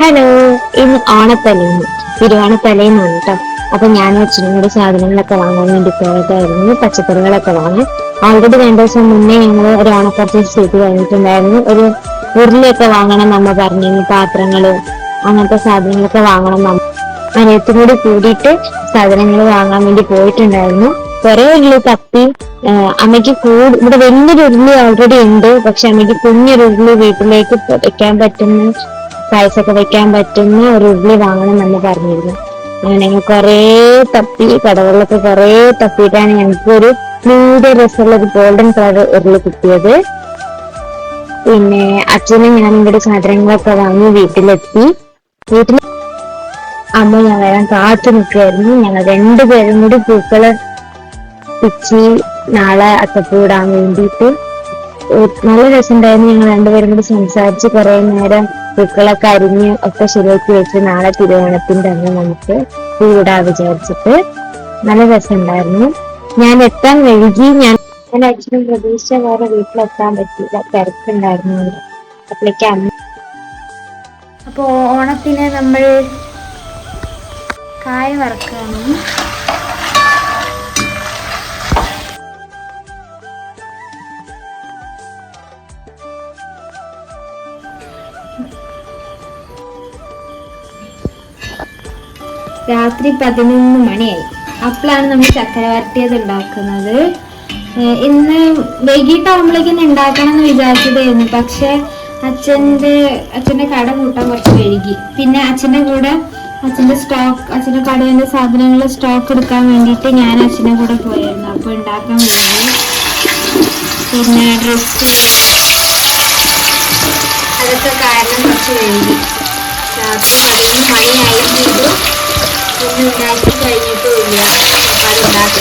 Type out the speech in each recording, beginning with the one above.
Hello ഇന്ന് ഓണത്തലേന്ന് തിരുവോണത്തലേന്ന് കേട്ടോ അപ്പൊ ഞാൻ അച്ഛനും കൂടി സാധനങ്ങളൊക്കെ വാങ്ങാൻ വേണ്ടി പോയതായിരുന്നു പച്ചക്കറികളൊക്കെ വാങ്ങി. ഓൾറെഡി രണ്ടു ദിവസം മുന്നേ ഞങ്ങൾ ഒരു ഓണ പർച്ചേസ് ചെയ്ത് കഴിഞ്ഞിട്ടുണ്ടായിരുന്നു. ഒരു ഉരുളിയൊക്കെ വാങ്ങണം നമ്മ പറഞ്ഞു പാത്രങ്ങൾ അങ്ങനത്തെ സാധനങ്ങളൊക്കെ വാങ്ങണം നമ്മ അനിയത്തും കൂടി കൂടിയിട്ട് സാധനങ്ങൾ വാങ്ങാൻ വേണ്ടി പോയിട്ടുണ്ടായിരുന്നു. കുറെ ഉരുളി തപ്പി അമ്മയ്ക്ക് കൂട് ഇവിടെ വലിയൊരു ഉരുളി ഓൾറെഡി ഉണ്ട്. പക്ഷെ അമ്മയ്ക്ക് കുഞ്ഞൊരു ഉരുളി വീട്ടിലേക്ക് വെക്കാൻ പറ്റുന്ന പായസമൊക്കെ വെക്കാൻ പറ്റുന്ന ഒരു ഉരുളി വാങ്ങണം എന്ന് പറഞ്ഞിരുന്നു. അങ്ങനെ ഞങ്ങൾ കുറേ തപ്പി കടകളിലൊക്കെ കുറേ തപ്പിയിട്ടാണ് ഞങ്ങൾക്ക് ഒരു നീണ്ട രസമുള്ള ഒരു ഗോൾഡൻ കളർ ഉരുളി കിട്ടിയത്. പിന്നെ അച്ഛനും ഞാൻ ഇവിടെ സാധനങ്ങളൊക്കെ വാങ്ങി വീട്ടിലെത്തി. വീട്ടിൽ അമ്മ ഞാൻ വരാൻ കാത്തു നിൽക്കുകയായിരുന്നു ഞങ്ങൾ രണ്ടുപേരും കൂടി പൂക്കൾ പിച്ചി നാളെ അത്തപ്പൂടാൻ വേണ്ടിയിട്ട്. നല്ല രസമുണ്ടായിരുന്നു ഞങ്ങൾ രണ്ടുപേരും കൂടി സംസാരിച്ച് കുറെ നേരം പൂക്കളൊക്കെ അരിഞ്ഞ് ഒക്കെ ശരിയാക്കി വെച്ച് നാളെ തിരുവോണത്തിന്റെ അന്ന് നമുക്ക് പൂവിടാ വിചാരിച്ചിട്ട് നല്ല രസമുണ്ടായിരുന്നു. ഞാൻ എത്താൻ വൈകി. ഞാൻ ഞാൻ അച്ഛനും പ്രതീക്ഷ വേറെ വീട്ടിലെത്താൻ പറ്റിയില്ല. തിരക്കുണ്ടായിരുന്നു. അപ്പോഴേക്ക് അമ്മ അപ്പോ ഓണത്തിന് നമ്മൾ കായ വറക്കണം രാത്രി പതിനൊന്ന് മണിയായി. അപ്പോഴാണ് നമ്മൾ ചക്കര വരട്ടിയത് ഉണ്ടാക്കുന്നത് ഇന്ന് വൈകിട്ടാകുമ്പോഴേക്കും ഉണ്ടാക്കണം എന്ന് വിചാരിച്ചതായിരുന്നു. പക്ഷെ അച്ഛന്റെ അച്ഛന്റെ കട കൂട്ടാൻ കുറച്ച് വൈകി. പിന്നെ അച്ഛന്റെ കൂടെ അച്ഛന്റെ സ്റ്റോക്ക് അച്ഛന്റെ കടയിലെ സാധനങ്ങൾ സ്റ്റോക്ക് എടുക്കാൻ വേണ്ടിയിട്ട് ഞാൻ അച്ഛന്റെ കൂടെ പോയായിരുന്നു. അപ്പോൾ ഉണ്ടാക്കാൻ വേണ്ടി. പിന്നെ ഡ്രസ്സ് അതൊക്കെ കാരണം കുറച്ച് വൈകി. രാത്രി പതിനൊന്ന് മണിയായി. ഒന്നും ഉണ്ടാക്കി കഴിഞ്ഞിട്ടുമില്ല അപ്പോൾ അത്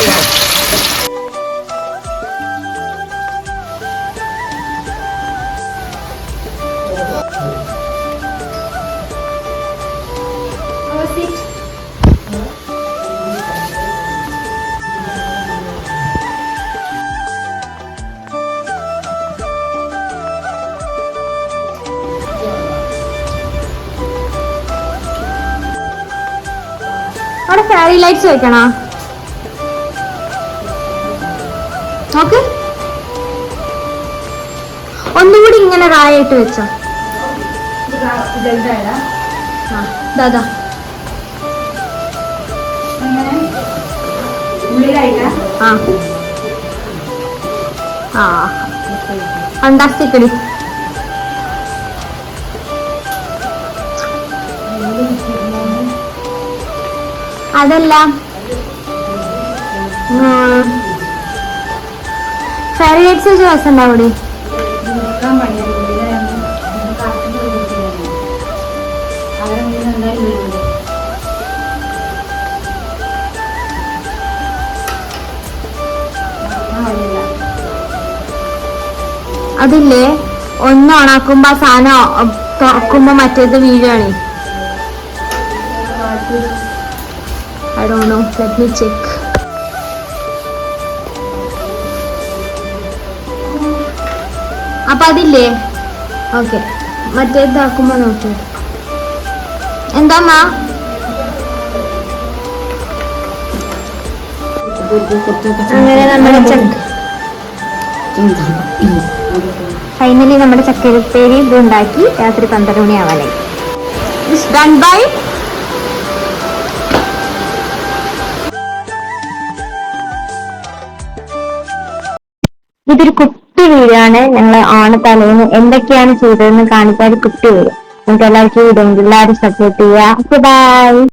അവിടെ ഫാരി ലൈറ്റ്സ് വെക്കണോ? നോക്ക്. ഒന്നുകൂടി ഇങ്ങനെ റായായിട്ട് വെച്ചോ. ആ, ദാ, ദാ. ആ. ആ ഫണ്ടാസ്റ്റിക് അതല്ല. ഫെയർ അതില്ലേ? ഒന്ന് ഓണാക്കുമ്പോ സാധനം തുറക്കുമ്പോ മറ്റേത് വീഴാണ് I don't know. Let me check. അപ്പൊ അതില്ലേ? ഓക്കെ മറ്റേതാക്കുമ്പോ നോക്കി. എന്താ അങ്ങനെ നമ്മുടെ ചക്ക ഫൈനലി നമ്മുടെ ചക്കരപ്പേരി ഇത് ഉണ്ടാക്കി രാത്രി പന്ത്രണ്ട് മണി ആവാനായി ഡൺ ബൈ ഇതൊരു കുട്ടി വീടാണ്. ഞങ്ങൾ ഓണത്തലേന്ന് എന്തൊക്കെയാണ് ചെയ്തതെന്ന് കാണിക്കാൻ കുട്ടി വീട് നിങ്ങൾക്ക് എല്ലാവർക്കും വീടുണ്ട് എല്ലാവരും സപ്പോർട്ട് ചെയ്യുക. ബൈ